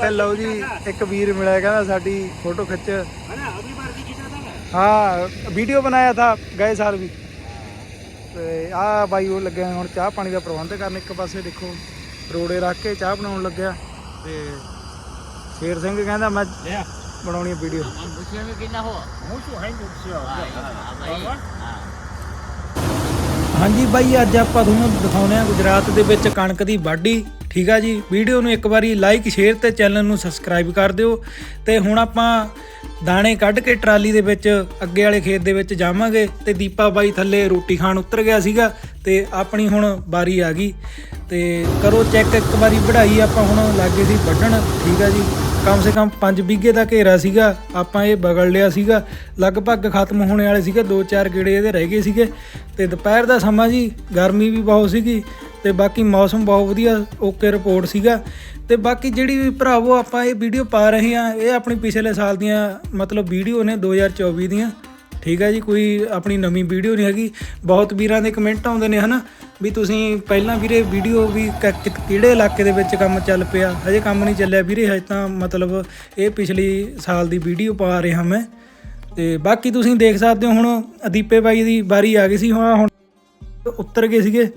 ਤੇ ਲਓ ਜੀ ਇੱਕ ਵੀਰ ਮਿਲਿਆ ਕਹਿੰਦਾ ਸਾਡੀ ਫੋਟੋ ਖਿੱਚ। ਹਾਂ ਵੀਡੀਓ ਬਣਾਇਆ ਥਾ ਗਏ ਸਾਲ ਵੀ। ਤੇ ਆ ਬਾਈ ਉਹ ਲੱਗਿਆ ਹੁਣ ਚਾਹ ਪਾਣੀ ਦਾ ਪ੍ਰਬੰਧ ਕਰਨ ਇੱਕ ਪਾਸੇ ਦੇਖੋ ਰੋੜੇ ਰੱਖ ਕੇ ਚਾਹ ਬਣਾਉਣ ਲੱਗਿਆ। ਤੇ ਸ਼ੇਰ ਸਿੰਘ ਕਹਿੰਦਾ ਮੈਂ ਬਣਾਉਣੀ ਵੀਡੀਓ ਹਾਂਜੀ ਬਾਈ, ਅੱਜ ਆਪਾਂ ਤੁਹਾਨੂੰ ਦਿਖਾਉਣੇ ਆ ਗੁਜਰਾਤ ਦੇ ਵਿੱਚ ਕਣਕ ਦੀ ਵਾਢੀ। ਠੀਕ ਆ ਜੀ, ਵੀਡੀਓ ਨੂੰ ਇੱਕ ਵਾਰੀ ਲਾਈਕ ਸ਼ੇਅਰ ਤੇ ਚੈਨਲ ਨੂੰ ਸਬਸਕ੍ਰਾਈਬ ਕਰ ਦਿਓ। ਤੇ ਹੁਣ ਆਪਾਂ ਦਾਣੇ ਕੱਢ ਕੇ ਟਰਾਲੀ ਦੇ ਵਿੱਚ, ਅੱਗੇ ਵਾਲੇ ਖੇਤ ਦੇ ਵਿੱਚ ਜਾਵਾਂਗੇ। ਤੇ ਦੀਪਾ ਬਾਈ ਥੱਲੇ ਰੋਟੀ ਖਾਣ ਉਤਰ ਗਿਆ ਸੀਗਾ, ਤੇ ਆਪਣੀ ਹੁਣ ਵਾਰੀ ਆ ਗਈ। ਤੇ ਕਰੋ ਚੈੱਕ ਇੱਕ ਵਾਰੀ ਵਢਾਈ ਆਪਾਂ ਹੁਣ ਲੱਗੇ ਸੀ ਵੱਢਣ। ਠੀਕ ਆ ਜੀ। ਕਮ ਸੇ ਕਮ 5 ਬਿੱਗੇ ਦਾ ਘੇਰਾ ਸੀਗਾ, ਆਪਾਂ ਇਹ ਬਗਲ ਲਿਆ ਸੀਗਾ, ਲਗਭਗ ਖਤਮ ਹੋਣੇ ਵਾਲੇ ਸੀਗੇ, ਦੋ ਚਾਰ ਗੇੜੇ ਇਹਦੇ ਰਹਿ ਗਏ ਸੀਗੇ। ਤੇ ਦੁਪਹਿਰ ਦਾ ਸਮਾਂ ਜੀ, ਗਰਮੀ ਵੀ ਬਹੁਤ ਸੀਗੀ, ਤੇ ਬਾਕੀ ਮੌਸਮ ਬਹੁਤ ਵਧੀਆ ਓਕੇ ਰਿਪੋਰਟ ਸੀਗਾ। ਤੇ ਬਾਕੀ ਜਿਹੜੀ ਵੀ ਭਰਾਵੋ, ਆਪਾਂ ਇਹ ਵੀਡੀਓ ਪਾ ਰਹੇ ਆ ਇਹ ਆਪਣੀ ਪਿਛਲੇ ਸਾਲ ਦੀਆਂ, ਮਤਲਬ ਵੀਡੀਓ ਨੇ 2024 ਦੀਆਂ। ਠੀਕ ਹੈ ਜੀ, ਕੋਈ ਆਪਣੀ ਨਵੀਂ ਵੀਡੀਓ ਨਹੀਂ ਹੈਗੀ। ਬਹੁਤ ਵੀਰਾਂ ਦੇ ਕਮੈਂਟ ਆਉਂਦੇ ਨੇ, ਹਨਾ? ਵੀ ਤੁਸੀਂ ਪਹਿਲਾਂ ਵੀਰੇ ਵੀਡੀਓ ਵੀ ਕ- ਕਿਹੜੇ ਇਲਾਕੇ ਦੇ ਵਿੱਚ ਕੰਮ ਚੱਲ ਪਿਆ? ਹਜੇ ਕੰਮ ਨਹੀਂ ਚੱਲਿਆ ਵੀਰੇ, ਹਜੇ ਤਾਂ ਮਤਲਬ ਇਹ ਪਿਛਲੀ ਸਾਲ ਦੀ ਵੀਡੀਓ ਪਾ ਰਿਹਾ ਮੈਂ। ਤੇ ਬਾਕੀ ਤੁਸੀਂ ਦੇਖ ਸਕਦੇ ਹੋ, ਹੁਣ ਅਦੀਪੇ ਬਾਈ ਦੀ ਵਾਰੀ ਆ ਗਈ ਸੀ, ਹੁਣ ਹੁਣ ਉੱਤਰ ਗਏ ਸੀਗੇ।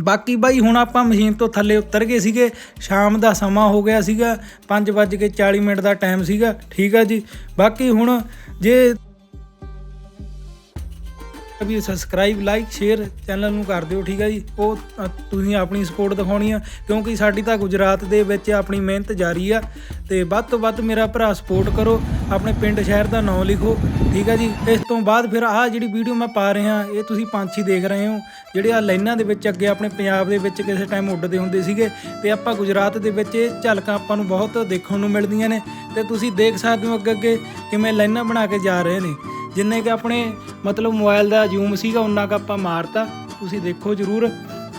ਬਾਕੀ ਬਾਈ, ਹੁਣ ਆਪਾਂ ਮਸ਼ੀਨ ਤੋਂ ਥੱਲੇ ਉਤਰ ਗਏ ਸੀਗੇ। ਸ਼ਾਮ ਦਾ ਸਮਾਂ ਹੋ ਗਿਆ ਸੀਗਾ 5:40 ਮਿੰਟ ਦਾ ਟਾਈਮ ਸੀਗਾ, ਠੀਕ ਆ ਜੀ। ਬਾਕੀ ਹੁਣ ਜੇ ਵੀ ਸਬਸਕ੍ਰਾਈਬ ਲਾਈਕ ਸ਼ੇਅਰ ਚੈਨਲ ਨੂੰ ਕਰ ਦਿਓ, ਠੀਕ ਹੈ ਜੀ? ਉਹ ਤੁਸੀਂ ਆਪਣੀ ਸਪੋਰਟ ਦਿਖਾਉਣੀ ਆ, ਕਿਉਂਕਿ ਸਾਡੀ ਤਾਂ ਗੁਜਰਾਤ ਦੇ ਵਿੱਚ ਆਪਣੀ ਮਿਹਨਤ ਜਾਰੀ ਆ। ਤੇ ਵੱਧ ਤੋਂ ਵੱਧ ਮੇਰਾ ਭਰਾ ਸਪੋਰਟ ਕਰੋ, ਆਪਣੇ ਪਿੰਡ, ਸ਼ਹਿਰ ਦਾ ਨਾਮ ਲਿਖੋ, ਠੀਕ ਹੈ ਜੀ? ਇਸ ਤੋਂ ਬਾਅਦ ਫਿਰ ਆਹ ਜਿਹੜੀ ਵੀਡੀਓ ਮੈਂ ਪਾ ਰਿਹਾ, ਇਹ ਤੁਸੀਂ ਪੰਛੀ ਦੇਖ ਰਹੇ ਹੋ, ਜਿਹੜੇ ਆ ਲਾਈਨਾਂ ਦੇ ਵਿੱਚ ਅੱਗੇ ਆਪਣੇ ਪੰਜਾਬ ਦੇ ਵਿੱਚ ਕਿਸੇ ਟਾਈਮ ਉੱਡਦੇ ਹੁੰਦੇ ਸੀਗੇ, ਤੇ ਆਪਾਂ ਗੁਜਰਾਤ ਦੇ ਵਿੱਚ ਇਹ ਝਲਕਾਂ ਆਪਾਂ ਨੂੰ ਬਹੁਤ ਦੇਖਣ ਨੂੰ ਮਿਲਦੀਆਂ ਨੇ, ਤੇ ਤੁਸੀਂ ਦੇਖ ਸਕਦੇ ਹੋ ਅੱਗੇ ਅੱਗੇ ਕਿਵੇਂ ਲਾਈਨਾਂ ਬਣਾ ਕੇ ਜਾ ਰਹੇ ਨੇ। ਜਿੰਨੇ ਕਿ ਆਪਣੇ ਮਤਲਬ ਮੋਬਾਈਲ ਦਾ ਜ਼ੂਮ ਸੀਗਾ ਉਨਾ ਕ ਆਪਾਂ ਮਾਰਤਾ। ਤੁਸੀਂ ਦੇਖੋ ਜਰੂਰ।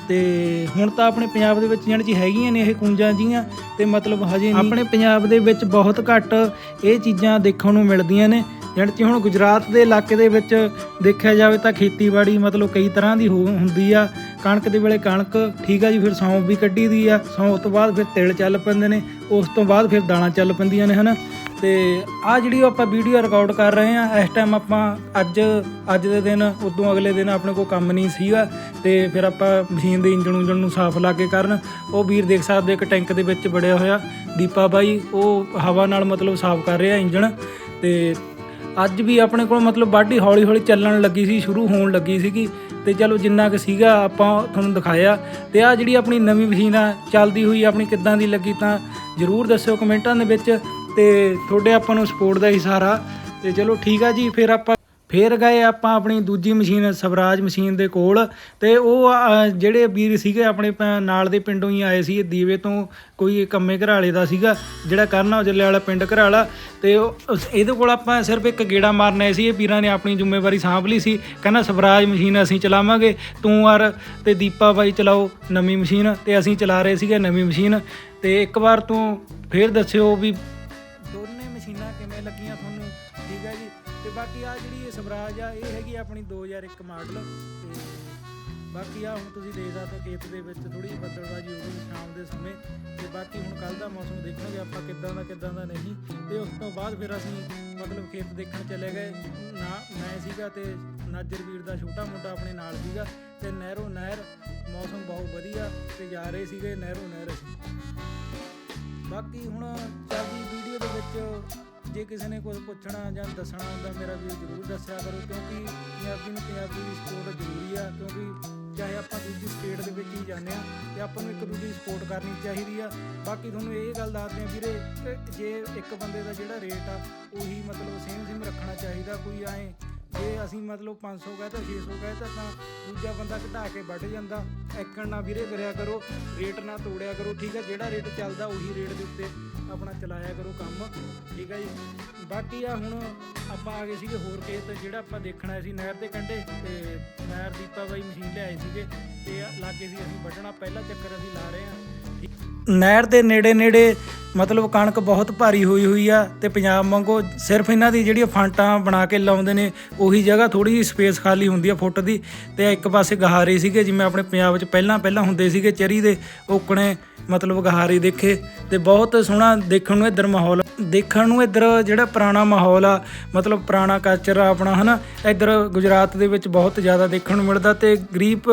ਤੇ ਹੁਣ ਤਾਂ ਆਪਣੇ ਪੰਜਾਬ ਦੇ ਵਿੱਚ ਜਾਣੀ ਜੀ ਹੈਗੀਆਂ ਨੇ ਇਹ ਕੁੰਜਾਂ ਜੀਆਂ, ਤੇ ਮਤਲਬ ਹਜੇ ਨਹੀਂ। ਆਪਣੇ ਪੰਜਾਬ ਦੇ ਵਿੱਚ ਬਹੁਤ ਘੱਟ ਇਹ ਚੀਜ਼ਾਂ ਦੇਖਣ ਨੂੰ ਮਿਲਦੀਆਂ ਨੇ। ਜਾਣੀ ਕਿ ਹੁਣ ਗੁਜਰਾਤ ਦੇ ਇਲਾਕੇ ਦੇ ਵਿੱਚ ਦੇਖਿਆ ਜਾਵੇ ਤਾਂ ਖੇਤੀਬਾੜੀ ਮਤਲਬ ਕਈ ਤਰ੍ਹਾਂ ਦੀ ਹੋ- ਹੁੰਦੀ ਆ। ਕਣਕ ਦੇ ਵੇਲੇ ਕਣਕ ਠੀਕ ਆ ਜੀ, ਫਿਰ ਸੌਂਫ ਵੀ ਕੱਢੀ ਦੀ ਆ। ਸੌਂਫ ਤੋਂ ਬਾਅਦ ਫਿਰ ਤਿਲ ਚੱਲ ਪੈਂਦੇ ਨੇ। ਉਸ ਤੋਂ ਬਾਅਦ ਫਿਰ ਦਾਣਾ ਚੱਲ ਪੈਂਦੀਆਂ ਨੇ, ਹਨਾ? ਤੇ ਆ ਜਿਹੜੀ ਆਪਾਂ ਵੀਡੀਓ ਰਿਕਾਰਡ ਕਰ ਰਹੇ ਆ ਇਸ ਟਾਈਮ ਆਪਾਂ ਅੱਜ ਅੱਜ ਦੇ ਦਿਨ, ਉਦੋਂ ਅਗਲੇ ਦਿਨ ਆਪਣੇ ਕੋਲ ਕੰਮ ਨਹੀਂ ਸੀਗਾ ਤੇ ਫਿਰ ਆਪਾਂ ਮਸ਼ੀਨ ਦੇ ਇੰਜਣ ਉਂਜਣ ਨੂੰ ਸਾਫ਼ ਲਾ ਕੇ ਕਰਨ, ਉਹ ਵੀਰ ਦੇਖ ਸਕਦੇ ਇੱਕ ਟੈਂਕ ਦੇ ਵਿੱਚ ਵੜਿਆ ਹੋਇਆ, ਦੀਪਾ ਬਾਈ, ਉਹ ਹਵਾ ਨਾਲ ਮਤਲਬ ਸਾਫ਼ ਕਰ ਰਿਹਾ ਇੰਜਣ ਤੇ ਅੱਜ ਵੀ ਆਪਣੇ ਕੋਲ ਮਤਲਬ ਬਾਡੀ ਹੌਲੀ ਹੌਲੀ ਚੱਲਣ ਲੱਗੀ ਸੀ, ਸ਼ੁਰੂ ਹੋਣ ਲੱਗੀ ਸੀਗੀ ਤੇ ਚਲੋ ਜਿੰਨਾ ਕੁ ਸੀਗਾ ਆਪਾਂ ਤੁਹਾਨੂੰ ਦਿਖਾਇਆ ਤੇ ਆ ਜਿਹੜੀ ਆਪਣੀ ਨਵੀਂ ਮਸ਼ੀਨ ਆ, ਚੱਲਦੀ ਹੋਈ ਆਪਣੀ ਕਿੱਦਾਂ ਦੀ ਲੱਗੀ ਤਾਂ ਜਰੂਰ ਦੱਸਿਓ ਕਮੈਂਟਾਂ ਦੇ ਵਿੱਚ। ਤੇ ਤੁਹਾਡੇ ਆਪਾਂ ਨੂੰ ਸਪੋਰਟ ਦਾ ਹੀ ਸਹਾਰਾ। ਤੇ ਚਲੋ ਠੀਕ ਆ ਜੀ, ਫਿਰ ਆਪਾਂ ਫੇਰ ਗਏ ਆਪਾਂ ਆਪਣੀ ਦੂਜੀ ਮਸ਼ੀਨ, ਸਵਰਾਜ ਮਸ਼ੀਨ ਦੇ ਕੋਲ। ਤੇ ਉਹ ਜਿਹੜੇ ਵੀਰ ਸੀਗੇ ਆਪਣੇ ਪ- ਨਾਲ ਦੇ ਪਿੰਡੋਂ ਹੀ ਆਏ ਸੀ ਦੀਵੇ ਤੋਂ ਕੋਈ ਕੰਮੇ ਘਰਾਲੇ ਦਾ ਸੀਗਾ, ਜਿਹੜਾ ਕਰਨਾ ਔਜਲੇ ਵਾਲਾ ਪਿੰਡ ਘਰਾਲਾ। ਤੇ ਇਹਦੇ ਕੋਲ ਆਪਾਂ ਸਿਰਫ ਇੱਕ ਗੇੜਾ ਮਾਰਨ ਆਏ ਸੀ ਇਹ ਵੀਰਾਂ ਨੇ ਆਪਣੀ ਜ਼ਿੰਮੇਵਾਰੀ ਸਾਂਭ ਲਈ ਸੀ। ਕਹਿੰਦਾ, ਸਵਰਾਜ ਮਸ਼ੀਨ ਅਸੀਂ ਚਲਾਵਾਂਗੇ, ਤੂੰ ਔਰ ਤੇ ਦੀਪਾ ਬਾਈ ਚਲਾਓ ਨਵੀਂ ਮਸ਼ੀਨ। ਤੇ ਅਸੀਂ ਚਲਾ ਰਹੇ ਸੀਗੇ ਨਵੀਂ ਮਸ਼ੀਨ। ਤੇ ਇੱਕ ਵਾਰ ਤੂੰ ਫੇਰ ਦੱਸਿਓ ਵੀ ਸਵਰਾਜ ਆ, ਇਹ ਹੈਗੀ ਆਪਣੀ 2001 ਮਾਡਲ ਤੇ ਬਾਕੀ ਆ, ਹੁਣ ਤੁਸੀਂ ਦੇਖ ਸਕਦੇ ਹੋ ਖੇਤ ਦੇ ਵਿੱਚ ਥੋੜੀ ਬੱਦਲਬਾਜੀ ਹੋ ਗਈ ਸ਼ਾਮ ਦੇ ਸਮੇਂ ਤੇ ਬਾਕੀ ਹੁਣ ਕੱਲ ਦਾ ਮੌਸਮ ਦੇਖਾਂਗੇ ਆਪਾਂ ਕਿੱਦਾਂ ਦਾ ਕਿੱਦਾਂ ਦਾ ਨਹੀਂ। ਤੇ ਉਸ ਤੋਂ ਬਾਅਦ ਫਿਰ ਅਸੀਂ ਮਤਲਬ ਖੇਤ ਦੇਖਣ ਚਲੇ ਗਏ। ਨਾ, ਮੈਂ ਸੀਗਾ ਤੇ ਨਾਜਰ ਵੀਰ ਦਾ ਛੋਟਾ ਮੁੰਡਾ ਆਪਣੇ ਨਾਲ ਸੀਗਾ ਤੇ ਨਹਿਰੋ ਨਹਿਰ, ਮੌਸਮ ਬਹੁਤ ਵਧੀਆ ਤੇ ਜਾ ਰਹੇ ਸੀਗੇ ਨਹਿਰੋ ਨਹਿਰ ਬਾਕੀ ਹੁਣ ਚੱਲਦੀ ਜੇ ਕਿਸੇ ਨੇ ਕੁਝ ਪੁੱਛਣਾ ਜਾਂ ਦੱਸਣਾ ਹੁੰਦਾ ਮੇਰਾ ਵੀ ਜ਼ਰੂਰ ਦੱਸਿਆ ਕਰੋ, ਕਿਉਂਕਿ ਪੰਜਾਬੀ ਨੂੰ ਪੰਜਾਬੀ ਦੀ ਸਪੋਰਟ ਜ਼ਰੂਰੀ ਆ, ਕਿਉਂਕਿ ਚਾਹੇ ਆਪਾਂ ਦੂਜੀ ਸਟੇਟ ਦੇ ਵਿੱਚ ਹੀ ਜਾਂਦੇ ਆ ਤੇ ਆਪਾਂ ਨੂੰ ਇੱਕ ਦੂਜੇ ਦੀ ਸਪੋਰਟ ਕਰਨੀ ਚਾਹੀਦੀ ਆ। ਬਾਕੀ ਤੁਹਾਨੂੰ ਇਹ ਗੱਲ ਦੱਸਦੇ ਆ ਵੀਰੇ ਕਿ ਜੇ ਇੱਕ ਬੰਦੇ ਦਾ ਜਿਹੜਾ ਰੇਟ ਆ, ਉਹੀ ਮਤਲਬ ਸੇਮ ਸੇਮ ਰੱਖਣਾ ਚਾਹੀਦਾ, ਕੋਈ ਐਂ ਜੇ ਅਸੀਂ ਮਤਲਬ 500 ਕਹੇ ਤਾਂ 600 ਕਹੇ ਤਾਂ ਤਾਂ ਦੂਜਾ ਬੰਦਾ ਘਟਾ ਕੇ ਵੱਢ ਜਾਂਦਾ। ਐਕਣ ਨਾ ਵੀਰੇ ਕਰਿਆ ਕਰੋ, ਰੇਟ ਨਾ ਤੋੜਿਆ ਕਰੋ, ਠੀਕ ਹੈ ਜਿਹੜਾ ਰੇਟ ਚੱਲਦਾ ਉਹੀ ਰੇਟ ਦੇ ਉੱਤੇ ਆਪਣਾ ਚਲਾਇਆ ਕਰੋ ਕੰਮ, ਠੀਕ ਹੈ ਜੀ? ਬਾਕੀ ਆ ਹੁਣ ਆਪਾਂ ਆ ਗਏ ਸੀਗੇ ਹੋਰ ਖੇਤ ਜਿਹੜਾ ਆਪਾਂ ਦੇਖਣਾ ਸੀ ਨਹਿਰ ਦੇ ਕੰਢੇ ਤੇ ਨਹਿਰ ਦੀਪਾ ਬਾਈ ਮਸ਼ੀਨ ਲਿਆਏ ਸੀਗੇ ਤੇ ਲਾਗੇ ਸੀ ਅਸੀਂ ਵੱਢਣਾ। ਪਹਿਲਾ ਚੱਕਰ ਅਸੀਂ ਲਾ ਰਹੇ ਹਾਂ। ਨਹਿਰ ਦੇ ਨੇੜੇ ਨੇੜੇ ਮਤਲਬ ਕਣਕ ਬਹੁਤ ਭਾਰੀ ਹੋਈ ਹੋਈ ਆ ਤੇ ਪੰਜਾਬ ਵਾਂਗੂ ਸਿਰਫ ਇਹਨਾਂ ਦੀ ਜਿਹੜੀਆਂ ਫਾਂਟਾਂ ਬਣਾ ਕੇ ਲਾਉਂਦੇ ਨੇ, ਉਹੀ ਜਗ੍ਹਾ ਥੋੜੀ ਜਿਹੀ ਸਪੇਸ ਖਾਲੀ ਹੁੰਦੀ ਆ ਫੁੱਟ ਦੀ। ਤੇ ਇੱਕ ਪਾਸੇ ਗਹਾਰੇ ਸੀਗੇ, ਜਿਵੇਂ ਆਪਣੇ ਪੰਜਾਬ 'ਚ ਪਹਿਲਾਂ ਪਹਿਲਾਂ ਹੁੰਦੇ ਸੀਗੇ ਚਰੀ ਦੇ ਓਕਣੇ, ਮਤਲਬ ਗਹਾਰੇ ਦੇਖੇ ਤੇ ਬਹੁਤ ਸੋਹਣਾ ਦੇਖਣ ਨੂੰ ਇੱਧਰ ਮਾਹੌਲ ਦੇਖਣ ਨੂੰ ਇੱਧਰ ਜਿਹੜਾ ਪੁਰਾਣਾ ਮਾਹੌਲ ਆ, ਮਤਲਬ ਪੁਰਾਣਾ ਕਲਚਰ ਆ ਆਪਣਾ, ਹਨਾ, ਇੱਧਰ ਗੁਜਰਾਤ ਦੇ ਵਿੱਚ ਬਹੁਤ ਜ਼ਿਆਦਾ ਦੇਖਣ ਨੂੰ ਮਿਲਦਾ ਤੇ ਗਰੀਬ,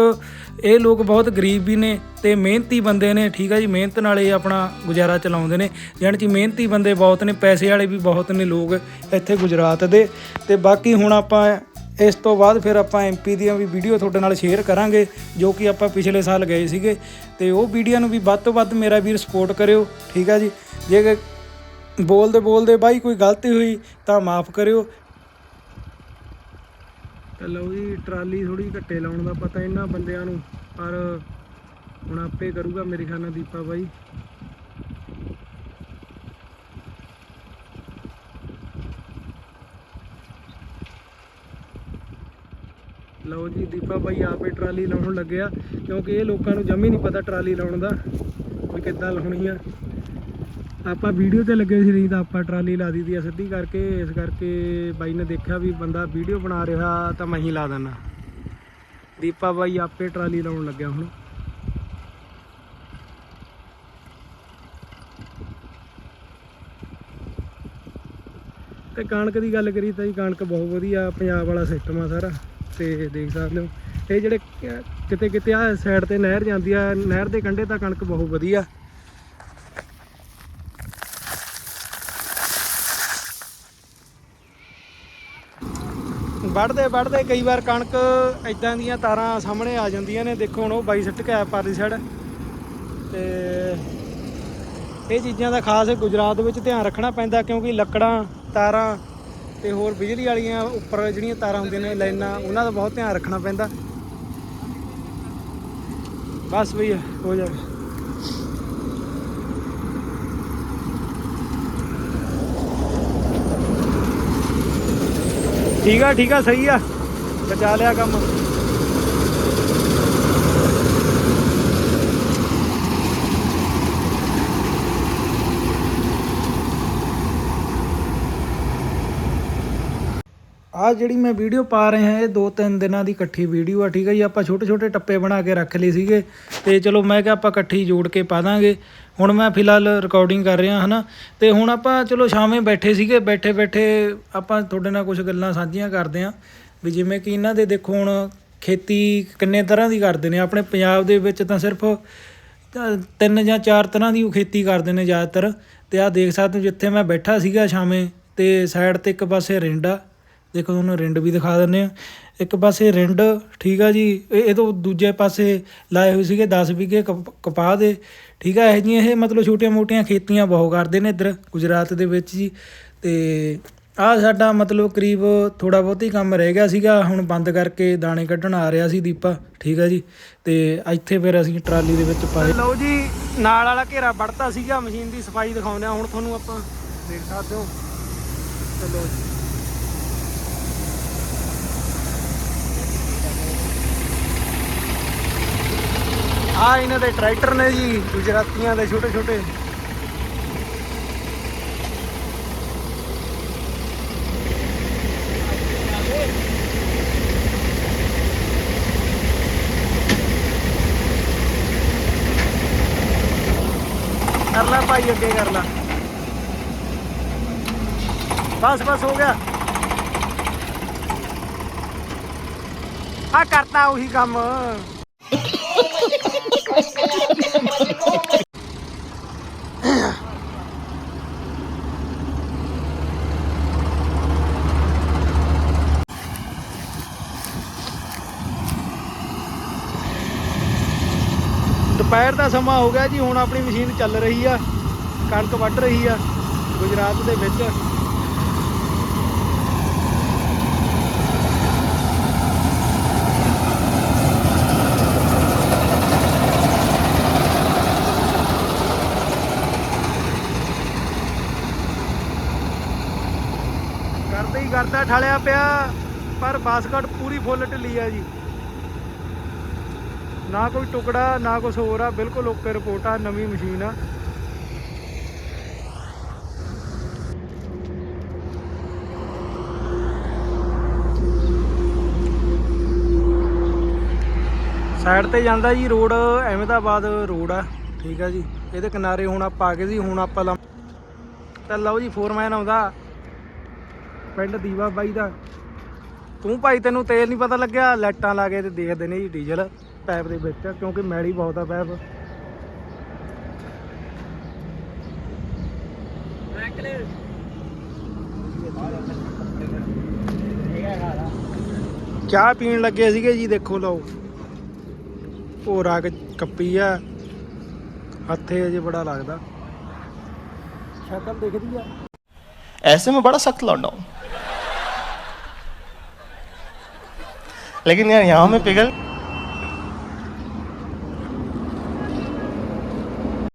ਇਹ ਲੋਕ ਬਹੁਤ ਗਰੀਬ ਵੀ ਨੇ ਤੇ ਮਿਹਨਤੀ ਬੰਦੇ ਨੇ, ਠੀਕ ਆ ਜੀ, ਮਿਹਨਤ ਨਾਲ ਇਹ ਆਪਣਾ ਗੁਜ਼ਾਰਾ ਚਲਾਉਂਦੇ ਨੇ। ਜਾਣੀ ਕਿ ਮਿਹਨਤੀ ਬੰਦੇ ਬਹੁਤ ਨੇ, ਪੈਸੇ ਵਾਲੇ ਵੀ ਬਹੁਤ ਨੇ ਲੋਕ ਇੱਥੇ ਗੁਜਰਾਤ ਦੇ। ਤੇ ਬਾਕੀ ਹੁਣ ਆਪਾਂ ਇਸ ਤੋਂ ਬਾਅਦ ਫਿਰ ਆਪਾਂ ਐਮਪੀ ਦੀਆਂ ਵੀ ਵੀਡੀਓ ਤੁਹਾਡੇ ਨਾਲ ਸ਼ੇਅਰ ਕਰਾਂਗੇ, ਜੋ ਕਿ ਆਪਾਂ ਪਿਛਲੇ ਸਾਲ ਗਏ ਸੀਗੇ। ਤੇ ਉਹ ਵੀਡੀਓ ਨੂੰ ਵੀ ਵੱਧ ਤੋਂ ਵੱਧ ਮੇਰਾ ਵੀਰ ਸਪੋਰਟ ਕਰਿਓ, ਠੀਕ ਆ ਜੀ? ਜੇ ਬੋਲਦੇ ਬੋਲਦੇ ਬਾਈ ਕੋਈ ਗਲਤੀ ਹੋਈ ਤਾਂ ਮਾਫ ਕਰਿਓ। ਤੇ ਲਓ ਜੀ, ਟਰਾਲੀ ਥੋੜੀ ਘੱਟੇ ਲਾਉਣ ਦਾ ਪਤਾ ਇਹਨਾਂ ਬੰਦਿਆਂ ਨੂੰ, ਪਰ ਹੁਣ ਆਪੇ ਕਰੂਗਾ ਮੇਰੇ ਖਿਆਲ ਨਾਲ ਦੀਪਾ ਬਾਈ। ਲਓ ਜੀ, ਦੀਪਾ ਬਾਈ ਆਪੇ ਟਰਾਲੀ ਲਾਉਣ ਲੱਗਿਆ ਕਿਉਂਕਿ ਇਹ ਲੋਕਾਂ ਨੂੰ ਜਮੀ ਨਹੀਂ ਪਤਾ ਟਰਾਲੀ ਲਾਉਣ ਦਾ ਵੀ ਕਿੱਦਾਂ ਲਾਉਣੀ ਆ। ਆਪਾਂ ਵੀਡੀਓ ਤੇ ਲੱਗੇ ਸੀ ਨਹੀਂ ਤਾਂ ਆਪਾਂ ਟਰਾਲੀ ਲਾ ਦਿੱਤੀ ਆ ਸਿੱਧੀ ਕਰਕੇ, ਇਸ ਕਰਕੇ ਬਾਈ ਨੇ ਦੇਖਿਆ ਵੀ ਬੰਦਾ ਵੀਡੀਓ ਬਣਾ ਰਿਹਾ, ਤਾਂ ਮੈਂ ਹੀ ਲਾ ਦਿੰਦਾ ਦੀਪਾ ਬਾਈ ਆਪੇ ਟਰਾਲੀ ਲਾਉਣ ਲੱਗਿਆ ਹੁਣ। ਤੇ ਕਣਕ ਦੀ ਗੱਲ ਕਰੀ ਤਾਂ ਜੀ ਕਣਕ ਬਹੁਤ ਵਧੀਆ, ਪੰਜਾਬ ਵਾਲਾ ਸਿਸਟਮ ਆ ਸਾਰਾ। ਤੇ ਦੇਖ ਸਕਦੇ ਹੋ। ਇਹ ਜਿਹੜੇ ਕਿਤੇ ਕਿਤੇ ਆ ਸਾਈਡ ਤੇ ਨਹਿਰ ਜਾਂਦੀ ਆ, ਨਹਿਰ ਦੇ ਕੰਢੇ ਤਾਂ ਕਣਕ ਬਹੁਤ ਵਧੀਆ। ਵੱਢਦੇ ਵੱਢਦੇ ਕਈ ਵਾਰ ਕਣਕ ਇਦਾਂ ਦੀਆਂ ਤਾਰਾਂ ਸਾਹਮਣੇ ਆ ਜਾਂਦੀਆਂ ਨੇ। ਦੇਖੋ ਹੁਣ ਉਹ ਬਾਈ ਸਿੱਟ ਕੇ ਆਇਆ ਪਰਲੀ ਸਾਈਡ ਤੇ ਇਹ ਚੀਜ਼ਾਂ ਦਾ ਖਾਸ ਗੁਜਰਾਤ ਵਿੱਚ ਧਿਆਨ ਰੱਖਣਾ ਪੈਂਦਾ ਕਿਉਂਕਿ ਲੱਕੜਾਂ, ਤਾਰਾਂ ਤੇ ਹੋਰ ਬਿਜਲੀ ਵਾਲੀਆਂ ਉੱਪਰ ਜਿਹੜੀਆਂ ਤਾਰਾਂ ਹੁੰਦੀਆਂ ਨੇ, ਲਾਈਨਾਂ, ਉਹਨਾਂ ਦਾ ਬਹੁਤ ਧਿਆਨ ਰੱਖਣਾ ਪੈਂਦਾ। ਬਸ ਭਈਆ ਹੋ ਜਾਵੇ ਠੀਕ ਆ ਠੀਕ ਆ, ਸਹੀ ਆ। ਬਚਾ ਲਿਆ ਕੰਮ। ਆ ਜਿਹੜੀ ਮੈਂ ਵੀਡੀਓ ਪਾ ਰਿਹਾ ਹਾਂ ਇਹ ਦੋ ਤਿੰਨ ਦਿਨਾਂ ਦੀ ਇਕੱਠੀ ਵੀਡੀਓ ਆ, ਠੀਕ ਹੈ ਜੀ? ਆਪਾਂ ਛੋਟੇ ਛੋਟੇ ਟੱਪੇ ਬਣਾ ਕੇ ਰੱਖ ਲਏ ਸੀਗੇ ਤੇ ਚਲੋ ਮੈਂ ਕਿਹਾ ਆਪਾਂ ਇਕੱਠੀ ਜੋੜ ਕੇ ਪਾ ਦਾਂਗੇ। ਹੁਣ ਮੈਂ ਫਿਲਹਾਲ ਰਿਕਾਰਡਿੰਗ ਕਰ ਰਿਹਾ, ਹਨਾ? ਤੇ ਹੁਣ ਆਪਾਂ ਚਲੋ ਸ਼ਾਮੇ ਬੈਠੇ ਸੀਗੇ ਬੈਠੇ ਬੈਠੇ ਆਪਾਂ ਤੁਹਾਡੇ ਨਾਲ ਕੁਝ ਗੱਲਾਂ ਸਾਂਝੀਆਂ ਕਰਦੇ ਆਂ, ਵੀ ਜਿਵੇਂ ਕਿ ਇਹਨਾਂ ਦੇ ਦੇਖੋ ਹੁਣ ਖੇਤੀ ਕਿੰਨੇ ਤਰ੍ਹਾਂ ਦੀ ਕਰਦੇ ਨੇ। ਆਪਣੇ ਪੰਜਾਬ ਦੇ ਵਿੱਚ ਤਾਂ ਸਿਰਫ ਤਿੰਨ ਜਾਂ ਚਾਰ ਤਰ੍ਹਾਂ ਦੀ ਉਹ ਖੇਤੀ ਕਰਦੇ ਨੇ ਜ਼ਿਆਦਾਤਰ। ਤੇ ਆਹ ਦੇਖ ਸਕਦੇ ਹੋ, ਜਿੱਥੇ ਮੈਂ ਬੈਠਾ ਸੀਗਾ ਸ਼ਾਮੇ, ਤੇ ਸਾਈਡ ਤੇ ਇੱਕ ਪਾਸੇ ਰਿੰਡਾ ਦੇਖੋ ਤੁਹਾਨੂੰ ਰਿੰਡ ਵੀ ਦਿਖਾ ਦਿੰਦੇ ਆ ਇੱਕ ਪਾਸੇ ਰਿੰਡ, ਠੀਕ ਆ ਜੀ, ਇਹ ਤੋਂ ਦੂਜੇ ਪਾਸੇ ਲਾਏ ਹੋਏ ਸੀਗੇ 10 ਵਿਗੇ ਕਪਾਹ ਦੇ, ਠੀਕ ਆ, ਇਹ ਜਿਹੀਆਂ ਇਹ ਮਤਲਬ ਛੋਟੀਆਂ ਮੋਟੀਆਂ ਖੇਤੀਆਂ ਬਹੁਤ ਕਰਦੇ ਨੇ ਇੱਧਰ ਗੁਜਰਾਤ ਦੇ ਵਿੱਚ ਜੀ। ਤੇ ਆ ਸਾਡਾ ਮਤਲਬ ਕਰੀਬ ਥੋੜਾ ਬਹੁਤ ਹੀ ਕੰਮ ਰਹਿ ਗਿਆ ਸੀਗਾ, ਹੁਣ ਬੰਦ ਕਰਕੇ ਦਾਣੇ ਕੱਢਣ ਆ ਰਿਹਾ ਸੀ ਦੀਪਾ, ਠੀਕ ਆ ਜੀ। ਤੇ ਇੱਥੇ ਫਿਰ ਅਸੀਂ ਟਰਾਲੀ ਦੇ ਵਿੱਚ ਪਾਏ। ਲਓ ਜੀ, ਨਾਲ ਵਾਲਾ ਘੇਰਾ ਵੜਤਾ ਸੀਗਾ, ਮਸ਼ੀਨ ਦੀ ਸਫ਼ਾਈ ਦਿਖਾਉਂਦੇ ਆ ਹੁਣ ਤੁਹਾਨੂੰ ਆਪਾਂ ਦੇਖ ਸਕਦੇ ਹੋ। ਚਲੋ ਜੀ। ਆ ਇਹਨਾਂ ਦੇ ਟਰੈਕਟਰ ਨੇ ਜੀ, ਗੁਜਰਾਤੀਆਂ ਦੇ ਛੋਟੇ ਛੋਟੇ। ਕਰ ਲੈ ਭਾਈ, ਅੱਗੇ ਕਰ ਲੈ। ਬਸ ਬਸ, ਹੋ ਗਿਆ। ਆ ਕਰਤਾ ਉਹੀ ਕੰਮ। ਦੁਪਹਿਰ ਦਾ ਸਮਾਂ ਹੋ ਗਿਆ ਜੀ, ਹੁਣ ਆਪਣੀ ਮਸ਼ੀਨ ਚੱਲ ਰਹੀ ਆ, ਕਣਕ ਵੱਢ ਰਹੀ ਆ, ਗੁਜਰਾਤ ਦੇ ਵਿੱਚ। ਕਰਦੇ ਹੀ ਪਿਆ, ਪਰ ਬਾਸਕਟ ਪੂਰੀ ਫੁੱਲ ਢਿੱਲੀ ਆ ਜੀ। ਨਾ ਕੋਈ ਟੁਕੜਾ, ਨਾ ਕੁਝ ਹੋਰ ਆ, ਬਿਲਕੁਲ ਓਕੇ ਰਿਪੋਰਟ ਆ, ਨਵੀਂ ਮਸ਼ੀਨ ਆ। ਸਾਈਡ ਤੇ ਜਾਂਦਾ ਜੀ ਰੋਡ ਅਹਿਮਦਾਬਾਦ ਰੋਡ ਆ, ਠੀਕ ਆ ਜੀ। ਇਹਦੇ ਕਿਨਾਰੇ ਹੁਣ ਆਪਾਂ ਆ ਗਏ ਜੀ, ਹੁਣ ਆਪਾਂ ਲਾ- ਤਾਂ ਲਓ ਜੀ, ਫੋਰਮੈਨ ਆਉਂਦਾ। ਪਿੰਡ ਦੀਵਾ ਬਾਈ ਦਾ। ਤੂੰ ਭਾਈ ਤੈਨੂੰ ਤੇਲ ਨਹੀਂ ਪਤਾ ਲੱਗਿਆ? ਲਾਈਟਾਂ ਲਾ ਕੇ ਤੇ ਦੇਖਦੇ ਨੇ ਜੀ ਡੀਜ਼ਲ ਪੈਪ ਦੇ ਵਿੱਚ ਕਿਉਂਕਿ ਮੈਲੀ ਬਹੁਤ ਆ ਪੈਪ। ਚਾਹ ਪੀਣ ਲੱਗੇ ਸੀਗੇ ਜੀ ਦੇਖੋ ਲਓ। ਭੋਰਾ ਕੱਪੀ ਆ। ਹੱਥੇ ਅਜੇ ਬੜਾ ਲੱਗਦਾ। ਸ਼ਕਲ ਦਿਖਦੀ ਆ। ਐਸੇ ਮੈਂ ਬੜਾ ਸਖਤ ਲੌਂਡਾ लेकिन यार यहाँ में पिघल